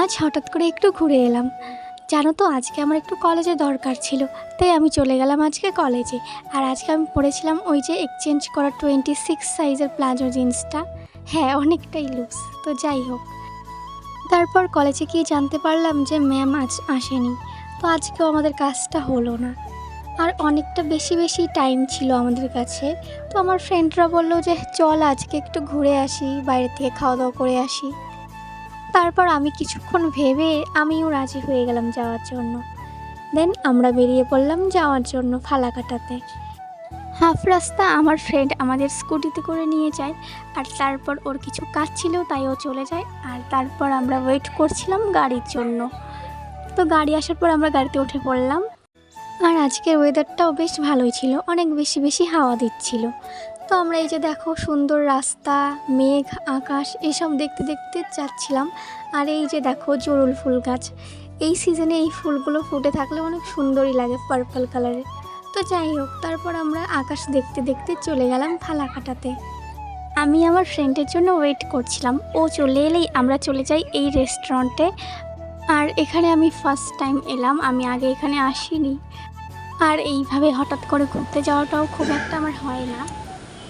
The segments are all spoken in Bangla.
আজ হঠাৎ করে একটু ঘুরে এলাম। জানো তো, আজকে আমার একটু কলেজে দরকার ছিল, তাই আমি চলে গেলাম আজকে কলেজে আর আজকে আমি পড়েছিলাম ওই যে এক্সচেঞ্জ করা টোয়েন্টি সিক্স সাইজের প্লাজো জিন্সটা। হ্যাঁ অনেকটাই লুজ তো যাই হোক। তারপর কলেজে গিয়ে জানতে পারলাম যে ম্যাম আজ আসেনি, তো আজকেও আমাদের কাজটা হলো না। আর অনেকটা বেশি বেশি টাইম ছিল আমাদের কাছে, তো আমার ফ্রেন্ডরা বলল যে, চল আজকে একটু ঘুরে আসি, বাইরে থেকে খাওয়া দাওয়া করে আসি। তারপর আমি কিছুক্ষণ ভেবে আমিও রাজি হয়ে গেলাম যাওয়ার জন্য। দেন আমরা বেরিয়ে পড়লাম যাওয়ার জন্য ফালাকাটাতে। হাফ রাস্তা আমার ফ্রেন্ড আমাদের স্কুটিতে করে নিয়ে যায়, আর তারপর ওর কিছু কাজ ছিল তাই ও চলে যায়, আর তারপর আমরা ওয়েট করছিলাম গাড়ির জন্য। তো গাড়ি আসার পর আমরা গাড়িতে উঠে পড়লাম। আর আজকের ওয়েদারটাও বেশ ভালোই ছিল, অনেক বেশি বেশি হাওয়া দিচ্ছিল। তো আমরা এই যে দেখো সুন্দর রাস্তা, মেঘ, আকাশ, এসব দেখতে দেখতে যাচ্ছিলাম। আর এই যে দেখো জরুল ফুল গাছ, এই সিজনে এই ফুলগুলো ফুটে থাকলে অনেক সুন্দরই লাগে পার্পল কালারের তো যাই হোক, তারপর আমরা আকাশ দেখতে দেখতে চলে গেলাম ফালাকাটাতে। আমি আমার ফ্রেন্ডের জন্য ওয়েট করছিলাম। ও চলে এলেই আমরা চলে যাই এই রেস্টুরেন্টে আর এখানে আমি ফার্স্ট টাইম এলাম, আমি আগে এখানে আসিনি। আর এইভাবে হঠাৎ করে ঘুরতে যাওয়াটাও খুব একটা আমার হয় না।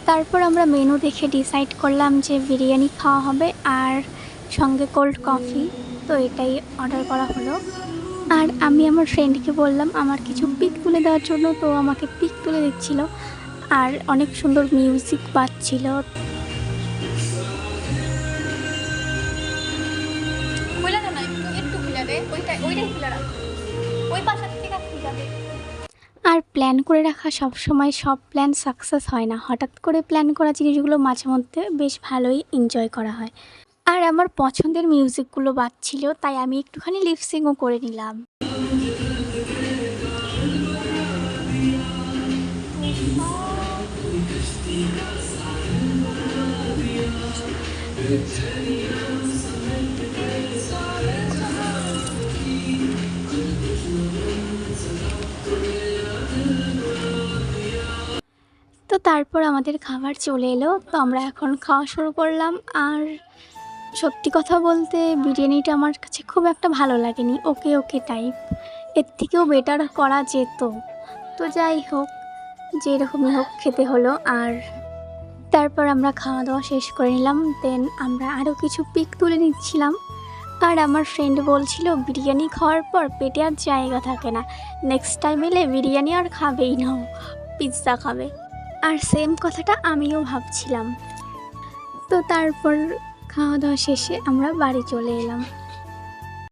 তারপর আমরা মেনু দেখে ডিসাইড করলাম যে বিরিয়ানি খাওয়া হবে আর সঙ্গে কোল্ড কফি তো এটাই অর্ডার করা হলো। আর আমি আমার ফ্রেন্ডকে বললাম, আমার কিছু পিক তুলে দেওয়ার জন্য। তো আমাকে পিক তুলে দিচ্ছিল। আর অনেক সুন্দর মিউজিক ওইটা, ওইটাই ওই আর প্ল্যান করে রাখা সব সময় সব প্ল্যান সাকসেস হয় না। হঠাৎ করে প্ল্যান করা জিনিসগুলো মাঝে মধ্যে বেশ ভালোই এনজয় করা হয়। আর আমার পছন্দের মিউজিকগুলো বাজছিল তাই আমি একটুখানি লিপসিংও করে নিলাম। তো তারপর আমাদের খাবার চলে এলো। তো আমরা এখন খাওয়া শুরু করলাম। আর সত্যি কথা বলতে বিরিয়ানিটা আমার কাছে খুব একটা ভালো লাগেনি। ওকে ওকে টাইপের থেকেও বেটার করা যেত। তো যাই হোক, যেরকমই হোক খেতে হলো। আর তারপর আমরা খাওয়া দাওয়া শেষ করে নিলাম। দেন আমরা আরও কিছু পিক তুলে নিচ্ছিলাম। আর আমার ফ্রেন্ড বলছিল, বিরিয়ানি খাওয়ার পর পেটে আর জায়গা থাকে না। নেক্সট টাইম এলে বিরিয়ানি আর খাবেই না। পিৎজা খাবে। আর সেম কথাটা আমিও ভাবছিলাম। তো তারপর খাওয়া দাওয়া শেষে আমরা বাড়ি চলে এলাম।